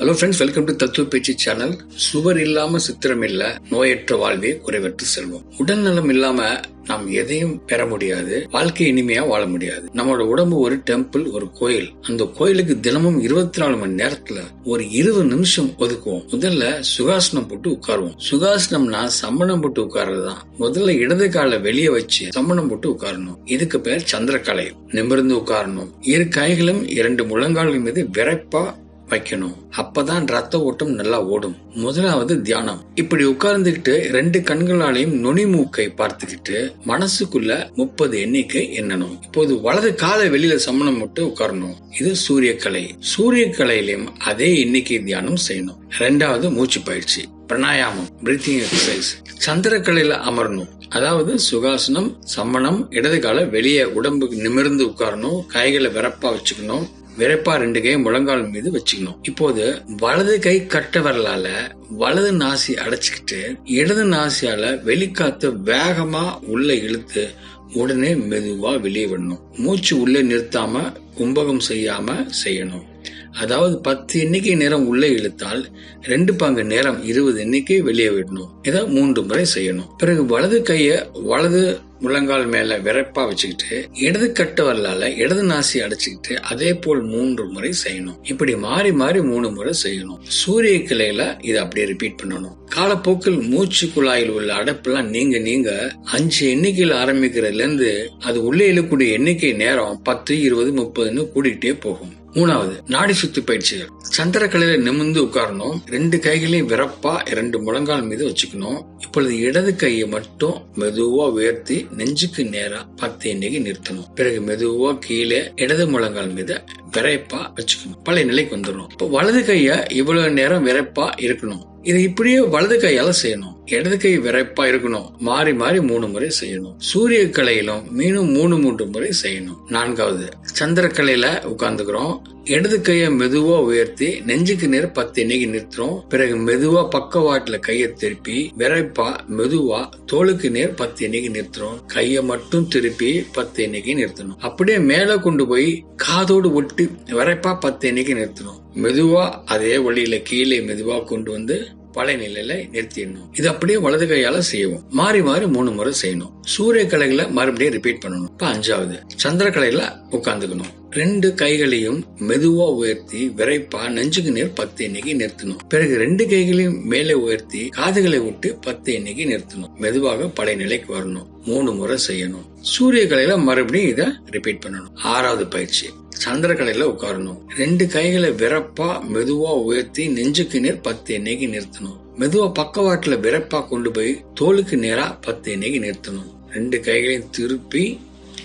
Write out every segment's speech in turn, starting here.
Hello friends welcome to தத்துவ பேச்சு channel சுவர் இல்லாம சித்திரம் இல்ல நோயற்ற வாழ்வே குறைவற்று செல்வம். உடல் நலம் இல்லாம நாம் எதையும் பெற முடியாது வாழ்க்கை இனிமையா வாழ முடியாது. நம்மளோட உடம்பு ஒரு டெம்பிள் ஒரு கோயில். அந்த கோயிலுக்கு தினமும் இருபத்தி நாலு மணி நேரத்துல ஒரு இருபது நிமிஷம் ஒதுக்குவோம். முதல்ல சுகாசனம் போட்டு உட்காருவோம். சுகாசனம்னா சம்மணம் போட்டு உட்கார்றது தான் முதல்ல இடது காலை வெளியே வச்சு சம்மணம் போட்டு உட்காரணும். இதுக்கு பேர் சந்திரக்கலை. நிமிர்ந்து உட்காரணும். இரு கைகளும் இரண்டு முழங்கால்கள் மீது விரைப்பா வைக்கணும். அப்பதான் ரத்த ஓட்டம் நல்லா ஓடும். முதலாவது தியானம். இப்படி உட்கார்ந்துகிட்டு ரெண்டு கண்களாலையும் நுனி மூக்கை பார்த்துக்கிட்டு மனசுக்குள்ள முப்பது எண்ணிக்கை எண்ணணும். இப்போது வலது காலை வெளியில சமணம் மட்டும் உட்காரணும். இது சூரியக்கலை. சூரியக்கலையிலையும் அதே எண்ணிக்கை தியானம் செய்யணும். ரெண்டாவது மூச்சு பயிற்சி. பிரணாயாமம். பிரீத்திங் எக்ஸசைஸ் சந்திரக்கலையில அமரணும். அதாவது சுகாசனம் சம்மணம் இடது கால வெளியே உடம்புக்கு நிமிர்ந்து உட்காரணும். கைகளை விரப்பா வச்சுக்கணும். விரைப்பா ரெண்டு கையும் முழங்கால் மீது வச்சுக்கணும். இப்போது வலது கை கட்ட வரலால வலது நாசி அடைச்சிக்கிட்டு இடது நாசியால வெளிக்காத்து வேகமா உள்ள இழுத்து உடனே மெதுவா வெளியே விடணும். மூச்சு உள்ளே நிறுத்தாம கும்பகம் செய்யாம செய்யணும். அதாவது பத்து எண்ணிக்கை நேரம் உள்ளே இழுத்தால் ரெண்டு பங்கு நேரம் இருபது எண்ணிக்கை வெளியே விடணும். இதை மூன்று முறை செய்யணும். பிறகு வலது கைய வலது முழங்கால் மேல விரைப்பா வச்சுக்கிட்டு இடது கட்ட வரலால இடது நாசி அடைச்சுக்கிட்டு அதே போல் மூன்று முறை செய்யணும். இப்படி மாறி மாறி மூணு முறை செய்யணும். சூரிய கிளையில இதை அப்படியே ரிப்பீட் பண்ணணும். காலப்போக்கில் மூச்சு குழாயில் உள்ள அடைப்பெல்லாம் நீங்க நீங்க அஞ்சு எண்ணிக்கையில் ஆரம்பிக்கிறதுல இருந்து அது உள்ளே இழுக்கூடிய எண்ணிக்கை நேரம் பத்து இருபது முப்பதுன்னு கூடிக்கிட்டே போகும். மூணாவது நாடி சுத்து பயிற்சிகள். சந்திரக்கலையில நிமிர்ந்து உட்காரணும். ரெண்டு கைகளையும் விரப்பா இரண்டு முழங்கால் மீது வச்சுக்கணும். இப்பொழுது இடது கையை மட்டும் மெதுவா உயர்த்தி நெஞ்சுக்கு நேரா பத்து எண்ணிக்கை நிறுத்தணும். பிறகு மெதுவா கீழே இடது முழங்கால் மீது விரைப்பா வச்சுக்கணும். பழைய நிலைக்கு வந்துடணும். இப்போ வலது கைய இவ்வளவு நேரம் விரைப்பா இருக்கணும். இதை இப்படியே வலது கையால செய்யணும். இடது கை விரைப்பா இருக்கணும். மாறி மாறி மூணு முறை செய்யணும். சூரிய கலையிலும் மீனும் மூணு மூன்று முறை செய்யணும். நான்காவது சந்திர கலையில உட்கார்ந்துக்கிறோம். இடது கையை மெதுவா உயர்த்தி நெஞ்சுக்கு நேர் பத்து எண்ணிக்கை நிறுத்துறோம். பிறகு மெதுவா பக்கவாட்டுல கையை திருப்பி விரைப்பா மெதுவா தோளுக்கு நேர் பத்து எண்ணிக்கை நிறுத்துறோம். கையை மட்டும் திருப்பி பத்து எண்ணிக்கை நிறுத்தணும். அப்படியே மேல கொண்டு போய் காதோடு ஒட்டி விரைப்பா பத்து எண்ணிக்கை நிறுத்தணும் மெதுவா அதே வழியில கீழே மெதுவா கொண்டு வந்து பழைய நிலையில நிறுத்திடணும். இது அப்படியே வலது கையால செய்வோம் மாறி மாறி மூணு முறை செய்யணும். சூரிய கலைகளை மறுபடியும் ரிப்பீட் பண்ணணும். இப்ப அஞ்சாவது. சந்திர கலைகளை உட்காந்துக்கணும் ரெண்டு கைகளையும் மெதுவா உயர்த்தி விரைப்பா நெஞ்சுக்கு நேர் பத்து எண்ணிக்கை நிறுத்தணும். பிறகு ரெண்டு கைகளையும் மேலே உயர்த்தி காதுகளை விட்டு பத்து எண்ணிக்கை நிறுத்தணும். மெதுவாக பழைய நிலைக்கு வரணும். மூணு முறை செய்யணும். சூரிய கலையில மறுபடியும் இதை ரிப்பீட் பண்ணணும். ஆறாவது பயிற்சி. சந்திரக்கலையில உட்காரணும். ரெண்டு கைகளை விரப்பா மெதுவா உயர்த்தி நெஞ்சுக்கு நேர் பத்து எண்ணெய்க்கு நிறுத்தணும். மெதுவா பக்கவாட்டுல விரப்பா கொண்டு போய் தோலுக்கு நேரா பத்து எண்ணெய்க்கு நிறுத்தணும். ரெண்டு கைகளையும் திருப்பி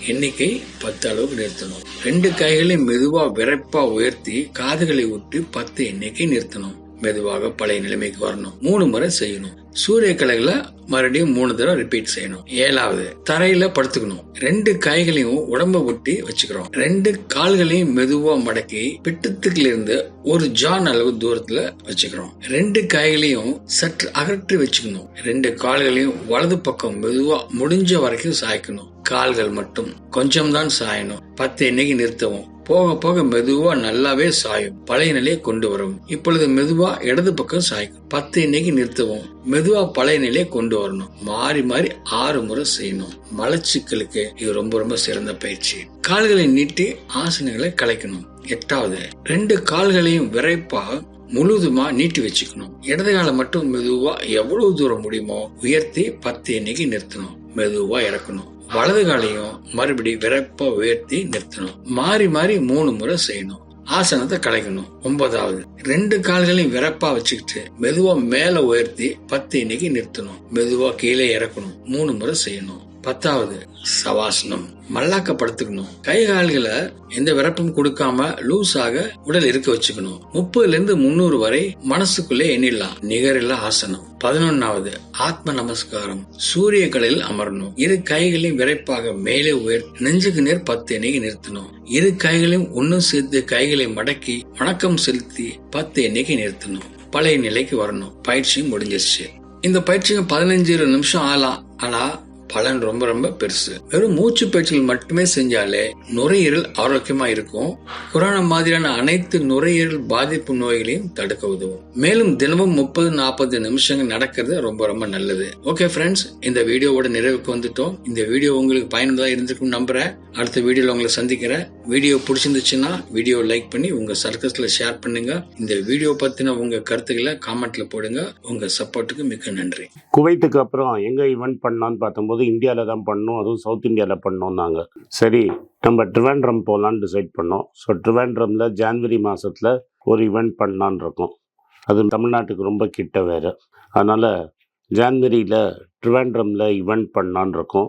எண்ணிக்கை பத்து அளவுக்கு நிறுத்தணும். ரெண்டு கைகளையும் மெதுவா விரைப்பா உயர்த்தி காதுகளை விட்டு பத்து எண்ணிக்கை நிறுத்தணும். மெதுவாக பழைய நிலைமைக்கு வரணும். மூணு முறை செய்யணும். சூரிய கலைகளை மறுபடியும் மூணு தடவை ரிப்பீட் செய்யணும். ஏழாவது தரையில படுத்துக்கணும். ரெண்டு கைகளையும் உடம்ப ஒட்டி வச்சுக்கிறோம். ரெண்டு கால்களையும் மெதுவா மடக்கி பிட்டத்துக்குல இருந்து ஒரு ஜான் அளவு தூரத்துல வச்சுக்கிறோம். ரெண்டு கைகளையும் சற்று அகற்றி வச்சுக்கணும். ரெண்டு கால்களையும் வலது பக்கம் மெதுவா முடிஞ்ச வரைக்கும் சாய்க்கணும். கால்கள் மட்டும் கொஞ்சம் தான் சாயணும். பத்து எண்ணிக்கை நிறுத்தவும். போக போக மெதுவா நல்லாவே சாயும். பழைய நிலையை கொண்டு வரும். இப்பொழுது மெதுவா இடது பக்கம் சாய்க்கும். பத்து எண்ணிக்கை நிறுத்தவும். மெதுவா பழைய நிலையை கொண்டு வரணும். மாறி மாறி ஆறு முறை செய்யணும். மலச்சிக்கலுக்கு இது ரொம்ப ரொம்ப சிறந்த பயிற்சி. கால்களை நீட்டி ஆசனங்களை கலைக்கணும். எட்டாவது ரெண்டு கால்களையும் விரைப்பா முழுதுமா நீட்டி வச்சுக்கணும். இடது காலை மட்டும் மெதுவா எவ்வளவு தூரம் முடியுமோ உயர்த்தி பத்து எண்ணிக்கை நிறுத்தணும். மெதுவா இறக்கணும். வலது காலையும் மறுபடி விரைப்பா உயர்த்தி நிறுத்தணும். மாறி மாறி மூணு முறை செய்யணும். ஆசனத்தை கலைக்கணும். ஒன்பதாவது ரெண்டு கால்களையும் விரப்பா வச்சுக்கிட்டு மெதுவா மேல உயர்த்தி பத்து இன்னைக்கு நிறுத்தணும். மெதுவா கீழே இறக்கணும். மூணு முறை செய்யணும். பத்தாவது சவாசனம். மல்லாக்க படுத்துக்கணும் கை கால்களை எந்த விரப்பும் கொடுக்காம லூஸாக உடல் இருக்க வச்சுக்கணும். முப்பதுல இருந்து முன்னூறு வரை மனசுக்குள்ளே எண்ணிடலாம். நிகரில்லா ஆசனம். பதினொன்னாவது ஆத்ம நமஸ்காரம். சூரிய கலையில் அமரணும். இரு கைகளையும் விரைப்பாக மேலே உயர் நெஞ்சுக்கு நேர் பத்து எண்ணிக்கை நிறுத்தணும். இரு கைகளையும் ஒன்னும் சேர்த்து கைகளை மடக்கி வணக்கம் செலுத்தி பத்து எண்ணிக்கை நிறுத்தணும். பழைய நிலைக்கு வரணும். பயிற்சியும் முடிஞ்சிருச்சு. இந்த பயிற்சியும் பதினஞ்சு நிமிஷம் ஆகலாம். ஆனா பலன் ரொம்ப ரொம்ப பெருசு. வெறும் மூச்சு பயிற்சிகள் மட்டுமே செஞ்சாலே நுரையீரல் ஆரோக்கியமா இருக்கும். கொரோனா மாதிரியான அனைத்து நுரையீரல் பாதிப்பு நோய்களையும் தடுக்க உதவும். மேலும் தினமும் முப்பது நாற்பது நிமிஷங்கள் நடக்கிறது ரொம்ப ரொம்ப நல்லது. ஓகே ஃப்ரெண்ட்ஸ் இந்த வீடியோவோட நிறைவுக்கு வந்துட்டோம். இந்த வீடியோ உங்களுக்கு பயனுள்ளதா இருந்திருக்கும் நம்புறேன். அடுத்த வீடியோல உங்களை சந்திக்கிறேன். வீடியோ பிடிச்சிருந்துச்சுன்னா வீடியோ லைக் பண்ணி உங்க சர்க்கஸ்ல ஷேர் பண்ணுங்க. இந்த வீடியோ பத்தின உங்க கருத்துக்களை காமெண்ட்ல போடுங்க. உங்க சப்போர்ட்டுக்கு மிக்க நன்றி. குவைத்துக்கு அப்புறம் எங்கே ஈவெண்ட் பண்ணலான்னு பார்த்தம்போது இந்தியாவில் தான் பண்ணோம். அதுவும் சவுத் இந்தியாவில் பண்ணோம்னாங்க சரி நம்ம ட்ரிவாண்ட்ரம் போகலான்னு டிசைட் பண்ணோம். ஸோ ட்ரிவாண்ட்ரமில் ஜான்வரி மாதத்தில் ஒரு ஈவெண்ட் பண்ணலான் இருக்கோம். அது தமிழ்நாட்டுக்கு ரொம்ப கிட்ட வேறு. அதனால் ஜான்வரியில் ட்ரிவாண்ட்ரமில் ஈவெண்ட் பண்ணலான் இருக்கோம்.